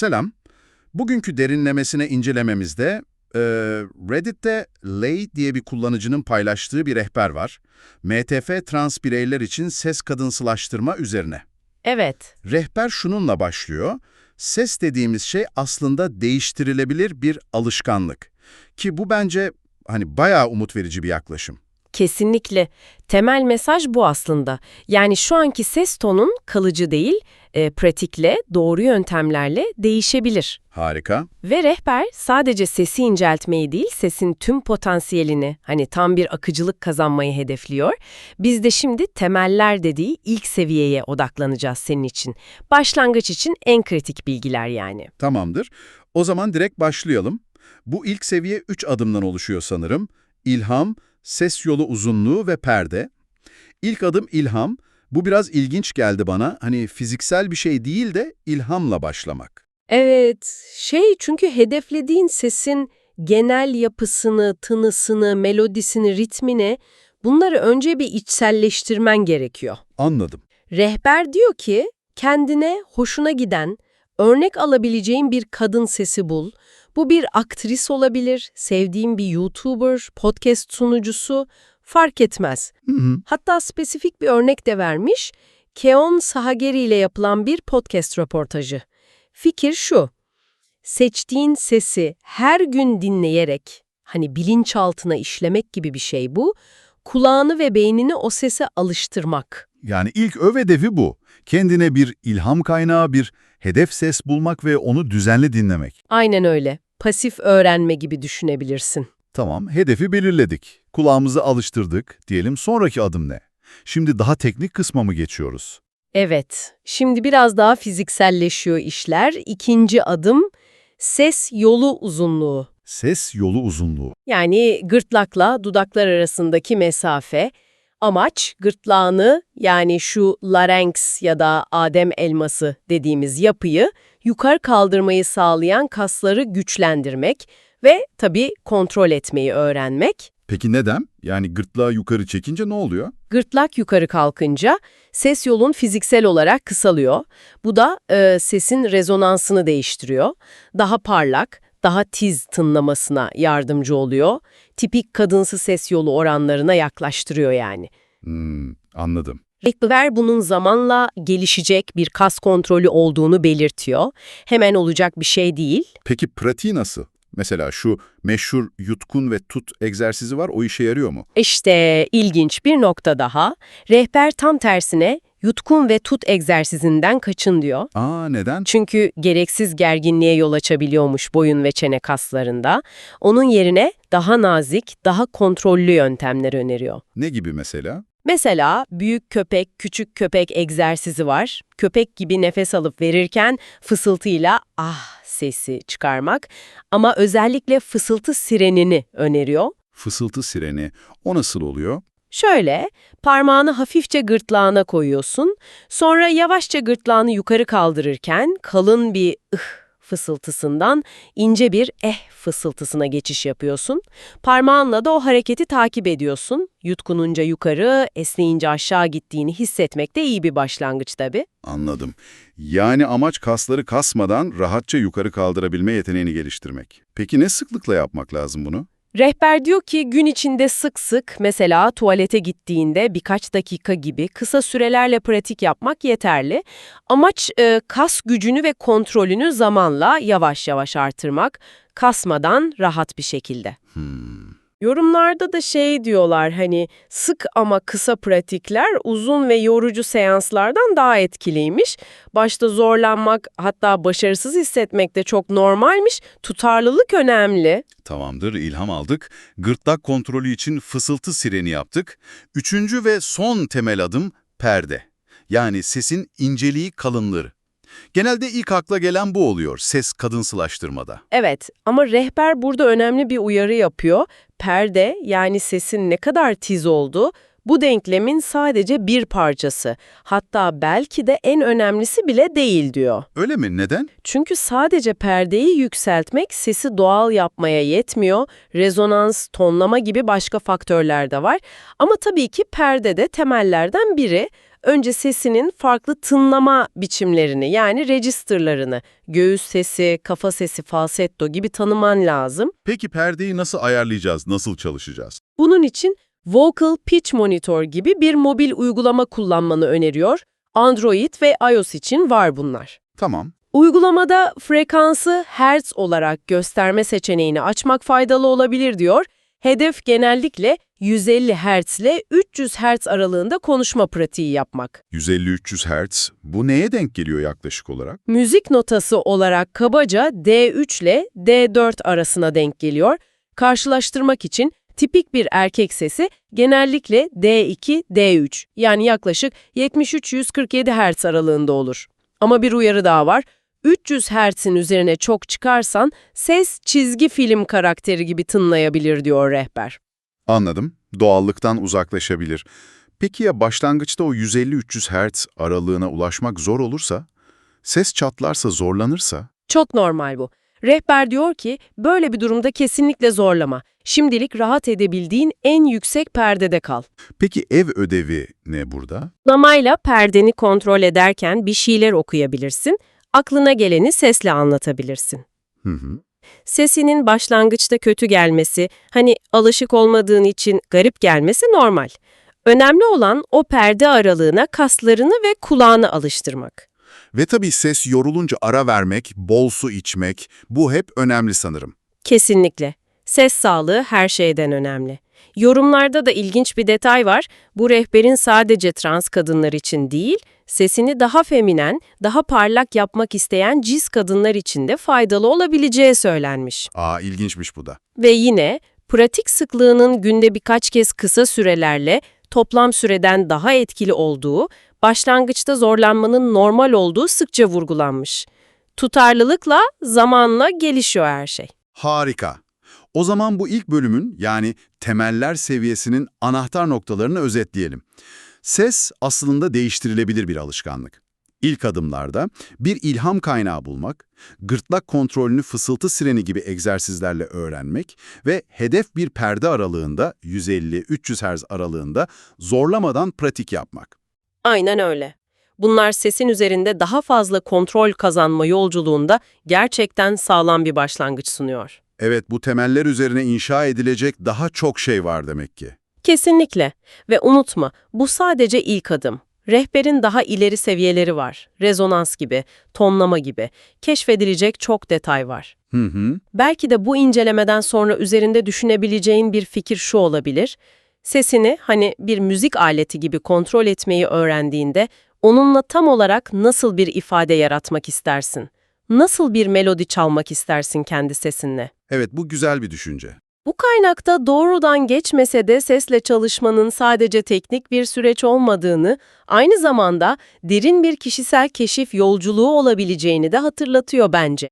Selam. Bugünkü derinlemesine incelememizde e, Reddit'te Lay diye bir kullanıcının paylaştığı bir rehber var. MTF trans bireyler için ses kadınsılaştırma üzerine. Evet, Rehber şununla başlıyor. Ses dediğimiz şey aslında değiştirilebilir bir alışkanlık. Ki bu bence hani bayağı umut verici bir yaklaşım. Kesinlikle. Temel mesaj bu aslında. Yani şu anki ses tonun kalıcı değil, e, pratikle, doğru yöntemlerle değişebilir. Harika. Ve rehber sadece sesi inceltmeyi değil, sesin tüm potansiyelini, hani tam bir akıcılık kazanmayı hedefliyor. Biz de şimdi temeller dediği ilk seviyeye odaklanacağız senin için. Başlangıç için en kritik bilgiler yani. Tamamdır. O zaman direkt başlayalım. Bu ilk seviye 3 adımdan oluşuyor sanırım. İlham, ses yolu uzunluğu ve perde. İlk adım ilham. Bu biraz ilginç geldi bana. Hani fiziksel bir şey değil de ilhamla başlamak. Evet, şey çünkü hedeflediğin sesin genel yapısını, tınısını, melodisini, ritmini bunları önce bir içselleştirmen gerekiyor. Anladım. Rehber diyor ki kendine hoşuna giden, örnek alabileceğin bir kadın sesi bul. Bu bir aktris olabilir, sevdiğin bir YouTuber, podcast sunucusu fark etmez. Hı hı. Hatta spesifik bir örnek de vermiş. Keon Sahageri ile yapılan bir podcast röportajı. Fikir şu. Seçtiğin sesi her gün dinleyerek, hani bilinçaltına işlemek gibi bir şey bu, kulağını ve beynini o sese alıştırmak. Yani ilk öv hedefi bu. Kendine bir ilham kaynağı, bir hedef ses bulmak ve onu düzenli dinlemek. Aynen öyle. Pasif öğrenme gibi düşünebilirsin. Tamam, hedefi belirledik. Kulağımızı alıştırdık. Diyelim sonraki adım ne? Şimdi daha teknik kısma mı geçiyoruz? Evet, şimdi biraz daha fizikselleşiyor işler. İkinci adım, ses yolu uzunluğu. Ses yolu uzunluğu. Yani gırtlakla dudaklar arasındaki mesafe. Amaç gırtlağını yani şu larynx ya da adem elması dediğimiz yapıyı yukarı kaldırmayı sağlayan kasları güçlendirmek ve tabii kontrol etmeyi öğrenmek. Peki neden? Yani gırtlağı yukarı çekince ne oluyor? Gırtlak yukarı kalkınca ses yolun fiziksel olarak kısalıyor. Bu da e, sesin rezonansını değiştiriyor. Daha parlak, daha tiz tınlamasına yardımcı oluyor. Tipik kadınsı ses yolu oranlarına yaklaştırıyor yani. Hmm, anladım. Rehber bunun zamanla gelişecek bir kas kontrolü olduğunu belirtiyor. Hemen olacak bir şey değil. Peki pratiği nasıl? Mesela şu meşhur yutkun ve tut egzersizi var, o işe yarıyor mu? İşte ilginç bir nokta daha. Rehber tam tersine yutkun ve tut egzersizinden kaçın diyor. Aa neden? Çünkü gereksiz gerginliğe yol açabiliyormuş boyun ve çene kaslarında. Onun yerine daha nazik, daha kontrollü yöntemler öneriyor. Ne gibi mesela? Mesela büyük köpek, küçük köpek egzersizi var. Köpek gibi nefes alıp verirken fısıltıyla ah sesi çıkarmak ama özellikle fısıltı sirenini öneriyor. Fısıltı sireni. O nasıl oluyor? Şöyle, parmağını hafifçe gırtlağına koyuyorsun, sonra yavaşça gırtlağını yukarı kaldırırken kalın bir ıh fısıltısından ince bir eh fısıltısına geçiş yapıyorsun. Parmağınla da o hareketi takip ediyorsun. Yutkununca yukarı, esneyince aşağı gittiğini hissetmek de iyi bir başlangıç tabii. Anladım. Yani amaç kasları kasmadan rahatça yukarı kaldırabilme yeteneğini geliştirmek. Peki ne sıklıkla yapmak lazım bunu? Rehber diyor ki gün içinde sık sık mesela tuvalete gittiğinde birkaç dakika gibi kısa sürelerle pratik yapmak yeterli. Amaç e, kas gücünü ve kontrolünü zamanla yavaş yavaş artırmak, kasmadan rahat bir şekilde. Hmm. Yorumlarda da şey diyorlar hani sık ama kısa pratikler uzun ve yorucu seanslardan daha etkiliymiş. Başta zorlanmak hatta başarısız hissetmek de çok normalmiş. Tutarlılık önemli. Tamamdır, ilham aldık. Gırtlak kontrolü için fısıltı sireni yaptık. Üçüncü ve son temel adım perde. Yani sesin inceliği kalınlığı. Genelde ilk akla gelen bu oluyor ses kadınsılaştırmada. Evet ama rehber burada önemli bir uyarı yapıyor. Perde yani sesin ne kadar tiz olduğu bu denklemin sadece bir parçası. Hatta belki de en önemlisi bile değil diyor. Öyle mi? Neden? Çünkü sadece perdeyi yükseltmek sesi doğal yapmaya yetmiyor. Rezonans, tonlama gibi başka faktörler de var. Ama tabii ki perde de temellerden biri. Önce sesinin farklı tınlama biçimlerini yani registerlarını, göğüs sesi, kafa sesi, falsetto gibi tanıman lazım. Peki perdeyi nasıl ayarlayacağız, nasıl çalışacağız? Bunun için Vocal Pitch Monitor gibi bir mobil uygulama kullanmanı öneriyor. Android ve iOS için var bunlar. Tamam. Uygulamada frekansı hertz olarak gösterme seçeneğini açmak faydalı olabilir diyor. Hedef genellikle 150 Hz ile 300 Hz aralığında konuşma pratiği yapmak. 150-300 Hz. Bu neye denk geliyor yaklaşık olarak? Müzik notası olarak kabaca D3 ile D4 arasına denk geliyor. Karşılaştırmak için tipik bir erkek sesi genellikle D2, D3 yani yaklaşık 73-147 Hz aralığında olur. Ama bir uyarı daha var. 300 Hz'in üzerine çok çıkarsan ses çizgi film karakteri gibi tınlayabilir diyor rehber. Anladım. Doğallıktan uzaklaşabilir. Peki ya başlangıçta o 150-300 Hz aralığına ulaşmak zor olursa? Ses çatlarsa, zorlanırsa? Çok normal bu. Rehber diyor ki böyle bir durumda kesinlikle zorlama. Şimdilik rahat edebildiğin en yüksek perdede kal. Peki ev ödevi ne burada? Lamayla perdeni kontrol ederken bir şeyler okuyabilirsin. Aklına geleni sesle anlatabilirsin. Hı hı. Sesinin başlangıçta kötü gelmesi, hani alışık olmadığın için garip gelmesi normal. Önemli olan o perde aralığına kaslarını ve kulağını alıştırmak. Ve tabii ses yorulunca ara vermek, bol su içmek, bu hep önemli sanırım. Kesinlikle. Ses sağlığı her şeyden önemli. Yorumlarda da ilginç bir detay var. Bu rehberin sadece trans kadınlar için değil, sesini daha feminen, daha parlak yapmak isteyen cis kadınlar için de faydalı olabileceği söylenmiş. Aa ilginçmiş bu da. Ve yine pratik sıklığının günde birkaç kez kısa sürelerle toplam süreden daha etkili olduğu, başlangıçta zorlanmanın normal olduğu sıkça vurgulanmış. Tutarlılıkla zamanla gelişiyor her şey. Harika. O zaman bu ilk bölümün yani temeller seviyesinin anahtar noktalarını özetleyelim. Ses aslında değiştirilebilir bir alışkanlık. İlk adımlarda bir ilham kaynağı bulmak, gırtlak kontrolünü fısıltı sireni gibi egzersizlerle öğrenmek ve hedef bir perde aralığında 150-300 Hz aralığında zorlamadan pratik yapmak. Aynen öyle. Bunlar sesin üzerinde daha fazla kontrol kazanma yolculuğunda gerçekten sağlam bir başlangıç sunuyor. Evet bu temeller üzerine inşa edilecek daha çok şey var demek ki. Kesinlikle. Ve unutma, bu sadece ilk adım. Rehberin daha ileri seviyeleri var. Rezonans gibi, tonlama gibi. Keşfedilecek çok detay var. Hı hı. Belki de bu incelemeden sonra üzerinde düşünebileceğin bir fikir şu olabilir. Sesini hani bir müzik aleti gibi kontrol etmeyi öğrendiğinde onunla tam olarak nasıl bir ifade yaratmak istersin? Nasıl bir melodi çalmak istersin kendi sesinle? Evet bu güzel bir düşünce. Bu kaynakta doğrudan geçmese de sesle çalışmanın sadece teknik bir süreç olmadığını, aynı zamanda derin bir kişisel keşif yolculuğu olabileceğini de hatırlatıyor bence.